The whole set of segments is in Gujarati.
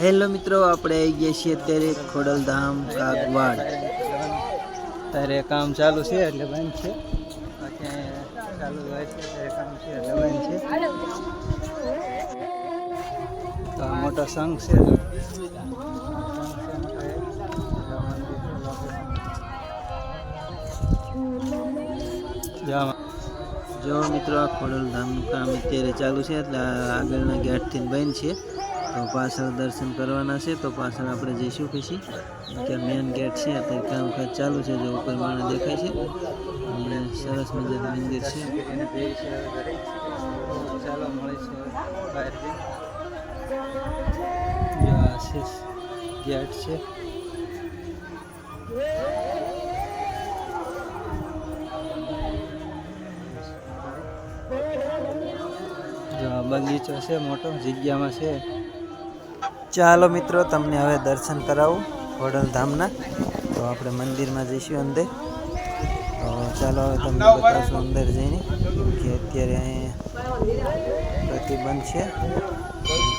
હેલો મિત્રો આપણે આવી ગયા છીએ અત્યારે ખોડલધામ કાગવાડ. અત્યારે કામ ચાલુ છે એટલે બંધ છે? ચાલુ હોય છે ત્યારે કામ છે એટલે બંધ છે. તો આ મોટો સંઘ છે. જામાં જો મિત્રો આ ખોડલધામનું કામ અત્યારે ચાલુ છે એટલે આગળના ગેટથી બંધ છે. તો પાછળ દર્શન કરવાના છે, તો પાછળ આપણે જઈશું પછી. ત્યાં મેઇન ગેટ છે અત્યારે કામકાજ ચાલુ છે, જો ઉપર માણસ દેખાય છે. અને સરસ મજાનું મંદિર ચાલો મળે છે ગેટ છે. બગીચો છે, મોટો જગ્યામાં છે. ચાલો મિત્રો, તમને હવે દર્શન કરાવું ખોડલધામના તો આપણે મંદિરમાં જઈશું અંદર. તો ચાલો હવે તમને બતાવશું અંદર જઈને કે અત્યારે અહીંયા પ્રતિબંધ છે.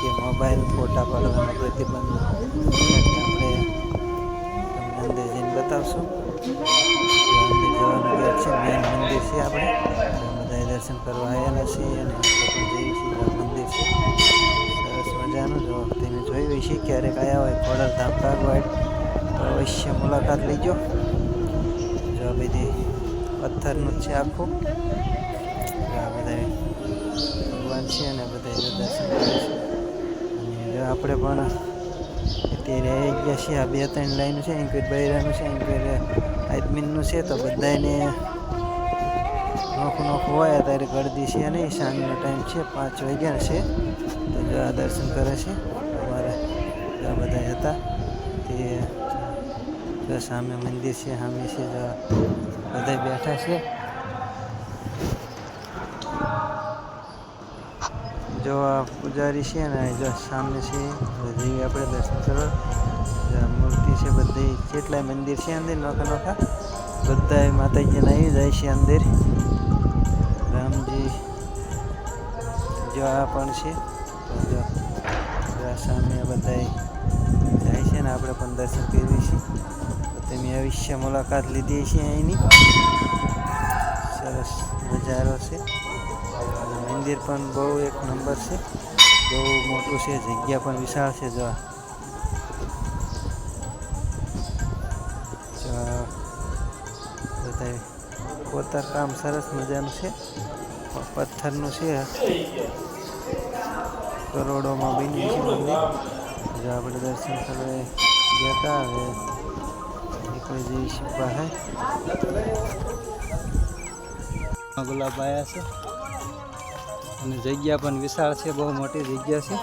કે મોબાઈલ ફોટા પાડવાનો પ્રતિબંધ આપણે તમને અંદર જઈને બતાવશું. મંદિર જવાનું ગેટ છે મેન મંદિર છે આપણે. બધા દર્શન કરવા આવ્યા છીએ અને જઈએ છીએ. મંદિર છે. સરસ મજાનું જો તમે જોયું હશે. ક્યારેક આવ્યા હોય ખોડલધામ કાગવાડ તો અવશ્ય મુલાકાત લઈજો જો બધી પથ્થરનું છે આખું. આ બધા ભગવાન છે અને બધા દર્શન કરે છે. અને આપણે પણ અત્યારે આવી ગયા છીએ. આ બે ત્રણ લાઈન છે. કોઈ બૈરાનું છે. કોઈ આદમીનનું છે. તો બધાને નોખું નોખ હોય ત્યારે ગળદી છે નહીં, સાંજનો ટાઈમ છે, પાંચ વાગ્યા છે. તો જો આ દર્શન કરે છે, અમારે બધા હતા તે સામે મંદિર છે, સામે છે, જો બધા બેઠા છે. જો આ પૂજારી છે ને, જો સામે છે જઈએ આપણે દર્શન કરવા. મૂર્તિ છે, બધી કેટલાય મંદિર છે અંદર, નોખા નોખા. બધા માતાજીને આવી જાય છે અંદર. રામજી જો આ પણ છે સામે બધા જાય છે ને, આપણે પણ દર્શન કરીએ છે તો તમે અવશ્ય મુલાકાત લીધી છે અહીંની. સરસ નજારો છે. મંદિર પણ બહુ એક નંબર છે. બહુ મોટું છે, જગ્યા પણ વિશાળ છે, જો. બધા કોતર કામ સરસ મજાનું છે. પથ્થરનું છે. કરોડોમાં બન્યું છે મંદિર. જો આપણે દર્શન કરવા ગયા હતા હવે નીકળી જઈશું બહાર. ગુલાબ આવ્યા છે. અને જગ્યા પણ વિશાળ છે, બહુ મોટી જગ્યા છે.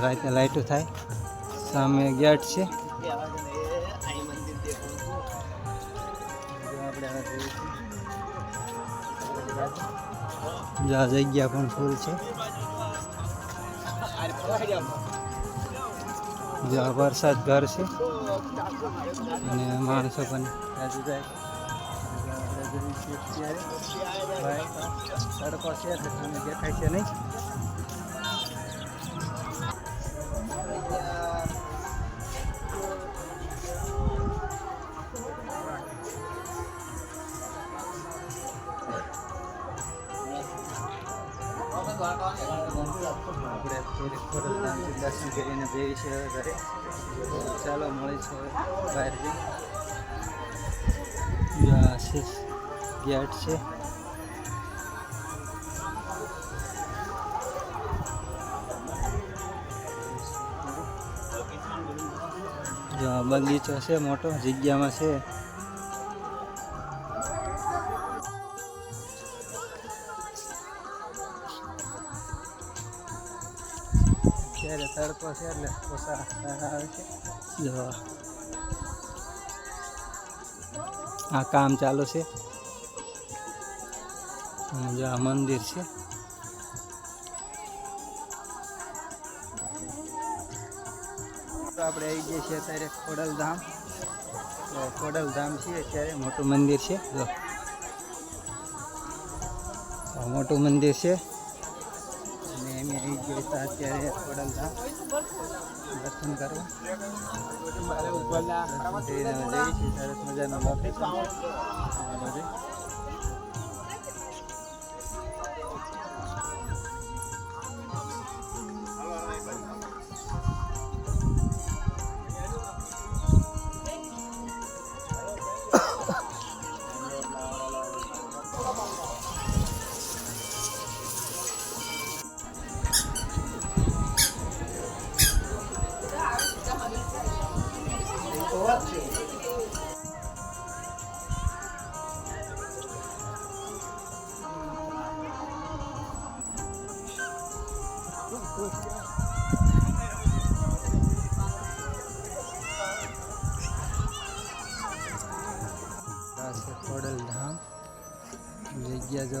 રાતે લાઈટો થાય. સામે ગેટ છે. આપણે જગ્યા પણ ફૂલ છે. જ્યાં વરસાદ ઘર છે. અને માણસો પણ સડકો છે દેખાય છે નહીં. આપણે થોડીક ખોડલધામથી દર્શન કરીને જઈએ છીએ ઘરે ચાલો મળી છે બહાર જઈ છે ગેટ છે બગીચો છે, મોટો જગ્યામાં છે. તડકો છે એટલે ઓછા આવે છે જો આ કામ ચાલુ છે. જો આ મંદિર છે. તો આપણે આવી ગયા છીએ અત્યારે ખોડલધામ. તો ખોડલધામ છે અત્યારે. મોટું મંદિર છે. જો. મોટું મંદિર છે. અને એમ આવી ગયા હતા અત્યારે ખોડલધામ. દર્શન કરવા. સરસ મજાનું લોકેશન જગ્યા જો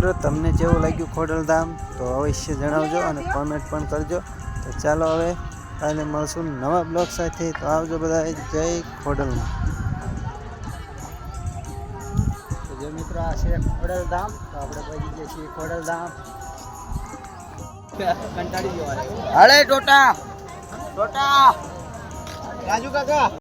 મિત્રો, તમને જેવું લાગ્યું ખોડલધામ? તો અવશ્ય જણાવજો અને કોમેન્ટ પણ કરજો. તો ચાલો હવે કાલે મળશું નવા બ્લોગ સાથે. તો આવજો બધા જય ખોડલધામ. જે મિત્રો આ છે ખોડલધામ, તો આપણે પહોંચી ગયા છીએ ખોડલધામ. કંટાળી જવા અરે ટોટા. ટોટા. રાજુ કાકા.